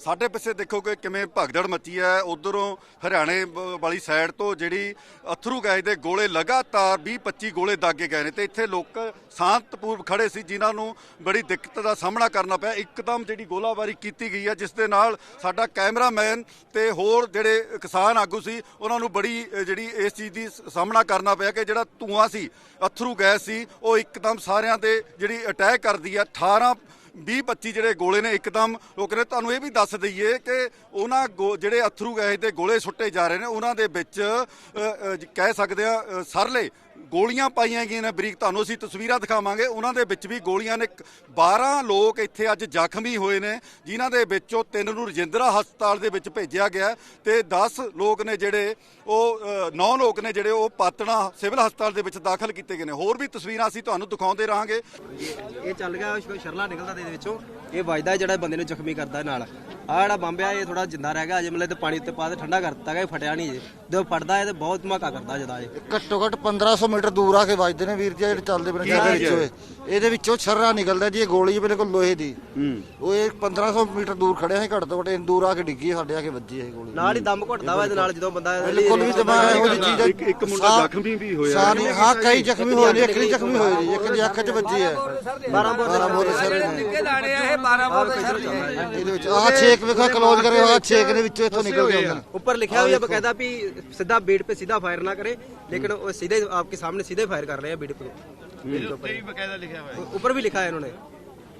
ਸਾਡੇ ਪਿੱਛੇ ਦੇਖੋ ਕਿ ਕਿਵੇਂ ਭਗਦੜ ਮੱਚੀ ਹੈ, ਉਧਰੋਂ ਹਰਿਆਣੇ ਵਾਲੀ ਸਾਈਡ ਤੋਂ ਜਿਹੜੀ ਅਥਰੂ ਗੈਸ ਦੇ ਗੋਲੇ ਲਗਾਤਾਰ 20 25 ਗੋਲੇ ਦਾਗੇ ਗਏ ਨੇ ਤੇ ਇੱਥੇ ਲੋਕ ਸ਼ਾਂਤਪੂਰਵ ਖੜੇ ਸੀ, ਜਿਨ੍ਹਾਂ ਨੂੰ ਬੜੀ ਦਿੱਕਤ ਦਾ ਸਾਹਮਣਾ ਕਰਨਾ ਪਿਆ। ਇੱਕਦਮ ਜਿਹੜੀ ਗੋਲਾਬਾਰੀ ਕੀਤੀ ਗਈ ਹੈ, ਜਿਸ ਦੇ ਨਾਲ ਸਾਡਾ ਕੈਮਰਾਮੈਨ ਤੇ ਹੋਰ ਜਿਹੜੇ ਕਿਸਾਨ ਆਗੂ ਸੀ, ਉਹਨਾਂ ਨੂੰ ਬੜੀ ਜਿਹੜੀ ਇਸ ਚੀਜ਼ ਦੀ ਸਾਹਮਣਾ ਕਰਨਾ ਪਿਆ ਕਿ ਜਿਹੜਾ ਧੂਆਂ ਸੀ, ਅਥਰੂ ਗੈਸ ਸੀ, ਉਹ ਇੱਕਦਮ ਸਾਰਿਆਂ ਤੇ ਜਿਹੜੀ ਅਟੈਕ ਕਰਦੀ ਹੈ। 18 20 25 ਜਿਹੜੇ ਗੋਲੇ ਨੇ, ਇੱਕਦਮ ਲੋਕ ਨੇ ਤੁਹਾਨੂੰ ਇਹ ਵੀ ਦੱਸ ਦਈਏ ਕਿ ਉਹਨਾਂ ਗੋ- ਜਿਹੜੇ ਅਥਰੂ ਗੈਸ ਦੇ ਗੋਲੇ ਸੁੱਟੇ ਜਾ ਰਹੇ ਨੇ, ਉਹਨਾਂ ਦੇ ਵਿੱਚ ਕਹਿ ਸਕਦੇ ਆ ਸਰਲੇ ਗੋਲੀਆਂ ਪਾਈਆਂ ਗਈਆਂ ਨੇ ਬਰੀਕ, ਤੁਹਾਨੂੰ ਅਸੀਂ ਤਸਵੀਰਾਂ ਦਿਖਾਵਾਂਗੇ। ਉਹਨਾਂ ਦੇ ਵਿੱਚ ਵੀ ਗੋਲੀਆਂ ਨੇ। 12 ਲੋਕ ਇੱਥੇ ਅੱਜ ਜ਼ਖਮੀ ਹੋਏ ਨੇ, ਜਿਨ੍ਹਾਂ ਦੇ ਵਿੱਚੋਂ ਤਿੰਨ ਨੂੰ ਰਜਿੰਦਰਾ ਹਸਪਤਾਲ ਦੇ ਵਿੱਚ ਭੇਜਿਆ ਗਿਆ ਹੈ ਤੇ 10 ਲੋਕ ਨੇ ਜਿਹੜੇ ਉਹ 9 ਲੋਕ ਨੇ ਜਿਹੜੇ ਉਹ ਪਾਤਣਾ ਸਿਵਲ ਹਸਪਤਾਲ ਦੇ ਵਿੱਚ ਦਾਖਲ ਕੀਤੇ ਗਏ ਨੇ। ਹੋਰ ਵੀ ਤਸਵੀਰਾਂ ਅਸੀਂ ਤੁਹਾਨੂੰ ਦਿਖਾਉਂਦੇ ਰਹਾਂਗੇ। ਇਹ ਚੱਲ ਗਿਆ, ਸ਼ਰਲਾ ਨਿਕਲਦਾ ਤੇ ਵਿੱਚੋਂ। ਇਹ ਵੱਜਦਾ ਜਿਹੜਾ ਬੰਦੇ ਨੂੰ ਜ਼ਖਮੀ ਕਰਦਾ ਨਾਲ। ਆ ਜਿਹੜਾ ਬੰਬ ਆ ਇਹ ਥੋੜਾ ਜਿੰਦਾ ਰਹਿ ਗਿਆ ਅਜੇ ਮਤਲਬ ਤੇ ਪਾਣੀ ਉੱਤੇ ਪਾ ਕੇ ਠੰਡਾ ਕਰ ਦਿੱਤਾ ਗਿਆ ਇਹ ਫਟਿਆ ਨਹੀਂ ਜੇ ਜਦੋਂ ਫਟਦਾ ਇਹ ਤੇ ਬਹੁਤ ਧਮਾਕਾ ਕਰਦਾ ਜਦਾ ਇਹ। ਘੱਟੋ ਘੱਟ 1500 ਮੀਟਰ ਦੂਰ ਆ ਕੇ ਵੱਜਦੇ ਨੇ ਵੀਰ ਜੀ ਜਿਹੜੇ ਚੱਲਦੇ ਪਏ ਨੇ ਸ਼ਹਿਰ ਦੇ ਵਿੱਚੋਂ ਇਹ। ਇਹਦੇ ਵਿੱਚੋਂ ਛਰਰਾ ਨਿਕਲਦਾ ਜੀ ਇਹ ਗੋਲੀ ਬਿਲਕੁਲ ਲੋਹੇ ਦੀ। ਉਹ ਇਹ 1500 ਮੀਟਰ ਦੂਰ ਖੜਿਆ ਸੀ ਘੱਟ ਤੋਂ ਘੱਟ ਇੰਨੀ ਦੂਰ ਆ ਕੇ ਡਿੱਗੀ ਸਾਡੇ ਆ ਕੇ ਵੱਜੀ ਇਹ ਗੋਲੀ। ਨਾਲ ਹੀ ਦਮ ਘੁੱਟਦਾ ਵਾ ਇਹਦੇ ਨਾਲ ਜਦੋਂ ਬੰਦਾ ਬਿਲਕੁਲ ਵੀ ਦਿਮਾਗ ਇਹੋ ਜਿਹੀ ਚੀਜ਼ ਹੈ ਇੱਕ- ਇੱਕ ਮੁੰਡਾ ਜ਼ਖਮੀ ਵੀ ਹੋਇਆ। ਸਾਰੀ ਹਾਂ ਕਈ ਜ਼ਖਮੀ ਹੋਏ ਨੇ ਇੱਕ ਨਹੀਂ ਜ਼ਖਮੀ ਹੋਏ ਜੀ ਇੱਕ ਦੀ ਅੱਖ 'ਚ ਵੱਜੀ ਹੈ। 12 ਬੋਰ ਬੋਰ ਸਰ ਨਿੱਕੇ ਦਾਣੇ ਆ ਇਹ? 12 ਬੋਰ ਦੇ ਸਰ ਇਹਦੇ ਵਿੱਚ ਆਹ ਛੇਕ ਵੇਖੋ ਕਲੋਜ਼ ਕਰੇ ਆਹ ਛੇਕ ਦੇ ਵਿੱਚੋਂ ਇੱਥੋਂ ਨਿਕਲ ਕੇ ਆਉਂਦੇ ਨੇ ऊपर लिखा हुआ है बकायदा भी सीधा बेड पे सीधा फायर ना करे लेकिन वो सीधे आपके सामने सीधे फायर कर रहे हैं बेड पे बेड के ऊपर ऊपर भी लिखा है इन्होंने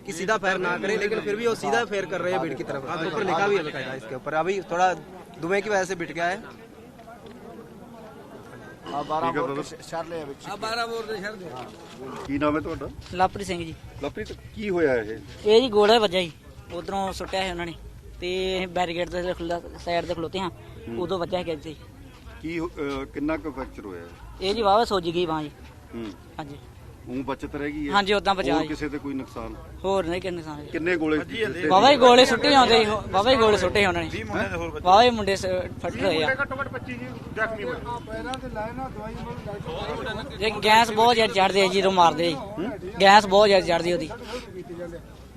कि सीधा फायर ना करे लेकिन फिर भी वो सीधा फायर कर रहे हैं बेड की तरफ ऊपर लिखा भी है बकायदा इसके ऊपर अभी थोड़ा धुएं की वजह से बिट गया है ਆ 12 ਬੋਰ ਸ਼ਰਲੇ ਆ ਵਿੱਚ ਆ 12 ਬੋਰ ਦੇ ਸਰ ਦੇ ਕੀ ਨਾਮ ਹੈ ਤੁਹਾਡਾ ਲਵਪ੍ਰੀਤ ਸਿੰਘ ਜੀ ਲਵਪ੍ਰੀਤ ਕੀ ਹੋਇਆ ਇਹ ਇਹ ਜੀ ਗੋਲਾ ਵੱਜਾ ਜੀ ਉਧਰੋਂ ਸੁੱਟਿਆ ਸੀ ਉਹਨਾਂ ਨੇ ਤੇ ਬੈਰੀਗੇਡ ਦੇ ਖੁੱਲਾ ਸਾਈਡ ਤੇ ਖਲੋਤੇ ਹਾਂ। ਉਦੋਂ ਵੱਜਾ ਗਿਆ ਜੀ ਕੀ ਕਿੰਨਾ ਕੁ ਫ੍ਰੈਕਚਰ ਹੋਇਆ? ਇਹ ਜੀ ਵਾਵਾ ਸੋਜ ਗਈ ਬਾਂਹ ਜੀ। ਹੂੰ। ਹਾਂਜੀ। ਉਹ ਬਚਤ ਰਹਿ ਗਈ ਹੈ? ਹਾਂਜੀ, ਓਦਾਂ ਬਚਾ ਹੋਰ ਜੀ। ਕਿਸੇ ਤੇ ਕੋਈ ਨੁਕਸਾਨ? ਹੋਰ ਨਹੀਂ ਕਿੰਨੇ ਸਾਂ ਕਿੰਨੇ ਗੋਲੇ ਦਿੱਤੇ? ਸੁੱਟੇ ਆਉਂਦੇ ਜੀ ਵਾਵਾ ਹੀ ਗੋਲੇ ਸੁੱਟੇ ਉਹਨਾਂ ਨੇ। ਵਾਵਾ ਹੀ ਮੁੰਡੇ ਸ- ਫੱਟ ਹੋਏ ਆ। ਇਹ ਗੈਸ ਬਹੁਤ ਜ਼ਿਆਦਾ ਚੜਦੀ ਹੈ ਜੀ ਜਦੋਂ ਮਾਰਦੇ ਜੀ। ਗੈਸ ਬਹੁਤ ਜ਼ਿਆਦਾ ਚੜਦੀ ਉਹਦੀ।